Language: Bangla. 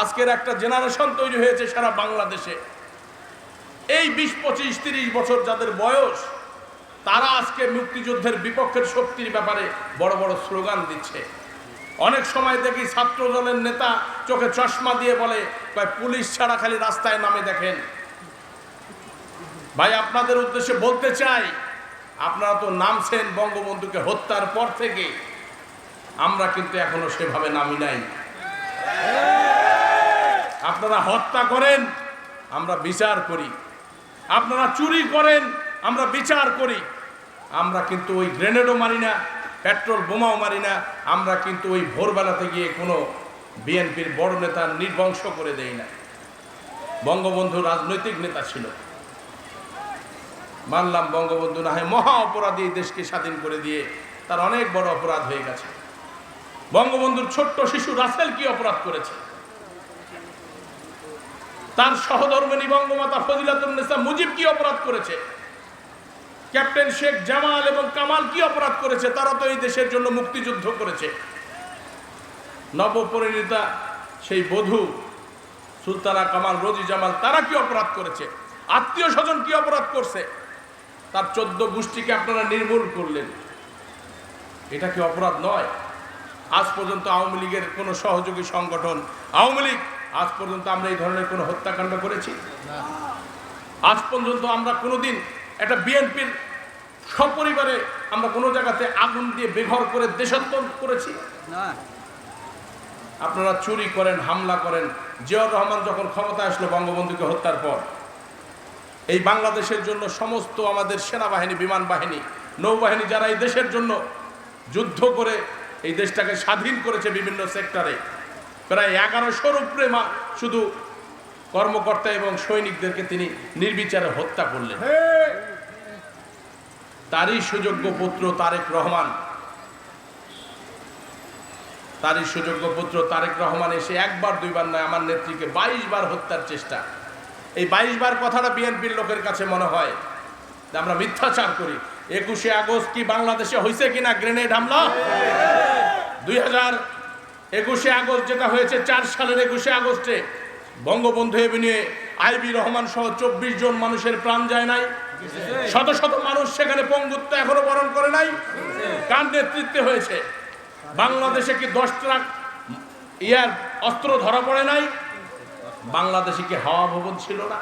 আজকের একটা জেনারেশন তৈরি হয়েছে সারা বাংলাদেশে। এই বিশ, পঁচিশ, তিরিশ বছর যাদের বয়স, তারা আজকে মুক্তিযুদ্ধের বিপক্ষের শক্তির ব্যাপারে বড় বড় স্লোগান দিচ্ছে। অনেক সময় দেখি ছাত্র দলের নেতা চোখে চশমা দিয়ে বলে পুলিশ ছাড়া খালি রাস্তায় নামে দেখেন। ভাই, আপনাদের উদ্দেশ্যে বলতে চাই, আপনারা তো নামছেন বঙ্গবন্ধুকে হত্যার পর থেকে। আমরা কিন্তু এখনও সেভাবে নামি নাই। আপনারা হত্যা করেন, আমরা বিচার করি। আপনারা চুরি করেন, আমরা বিচার করি। আমরা কিন্তু ওই গ্রেনেডও মারি না, পেট্রোল বোমাও মারি না, আমরা কিন্তু ওই ভোরবেলাতে গিয়ে কোনো বিএনপির বড় নেতা নির্বংশ করে দেই না। বঙ্গবন্ধু রাজনৈতিক নেতা ছিল। মানলাম বঙ্গবন্ধু না হয় মহা অপরাধী দেশকে স্বাধীন করে দিয়ে তার অনেক বড় অপরাধ হয়ে গেছে। বঙ্গবন্ধুর ছোট্ট শিশু রাসেল কি অপরাধ করেছে? তার সহধর্মিনী বঙ্গমাতা ফজিলাতুন্নেসা মুজিব কি অপরাধ করেছে? ক্যাপ্টেন শেখ জামাল এবং কামাল কি অপরাধ করেছে? তারা তো এই দেশের জন্য মুক্তিযুদ্ধ করেছে। নবপরিণীতা, সেই বধূ, সুলতানা কামাল, রোজি জামাল, তারা কি অপরাধ করেছে? আত্মীয় স্বজন কি অপরাধ করছে? তার চোদ্দ গোষ্ঠীকে আপনারা নির্মূল করলেন। এটা কি অপরাধ নয়? আজ পর্যন্ত আওয়ামী লীগের কোনো সহযোগী সংগঠন, আওয়ামী লীগ আজ পর্যন্ত আমরা এই ধরনের কোনো হত্যাকাণ্ড করেছি? আজ পর্যন্ত আমরা কোনোদিন একটা বিএনপির সপরিবারে আমরা কোনো জায়গাতে আগুন দিয়ে বেঘর করে দেশান্তর করেছি? আপনারা চুরি করেন হামলা করেন জিয়াউর রহমান যখন ক্ষমতা আসলো বঙ্গবন্ধুকে হত্যার পর এই বাংলাদেশের জন্য সমস্ত আমাদের সেনাবাহিনী বিমান বাহিনী নৌবাহিনী যারা এই দেশের জন্য যুদ্ধ করে এই দেশটাকে স্বাধীন করেছে বিভিন্ন সেক্টরে প্রায় এগারোশোর উপরে শুধু কর্মকর্তা এবং সৈনিকদেরকে তিনি নির্বিচারে হত্যা করলেন। তারই সুযোগ্য পুত্র তারেক রহমান। তারই সুযোগ্য পুত্র তারেক রহমান এসে একবার দুইবার নয় আমার নেত্রীকে বাইশ বার হত্যার চেষ্টা। এই বাইশ বার কথাটা বিএনপির লোকের কাছে মনে হয় যে আমরা মিথ্যাচার করি। একুশে আগস্ট কি বাংলাদেশে হয়েছে কিনা গ্রেনেড হামলা? দুই হাজার একুশে আগস্ট যেটা হয়েছে, চার সালের একুশে আগস্টে, বঙ্গবন্ধু এভিনিউয়ে আইবি রহমান সহ চব্বিশ জন মানুষের প্রাণ যায় নাই। শত শত মানুষ সেখানে পঙ্গুত্ব এখনও বরণ করে নাই। কার নেতৃত্বে হয়েছে? বাংলাদেশে কি দশ ট্রাক ইয়ার অস্ত্র ধরা পড়ে নাই? বাংলাদেশে কি হাওয়া ভবন ছিল না?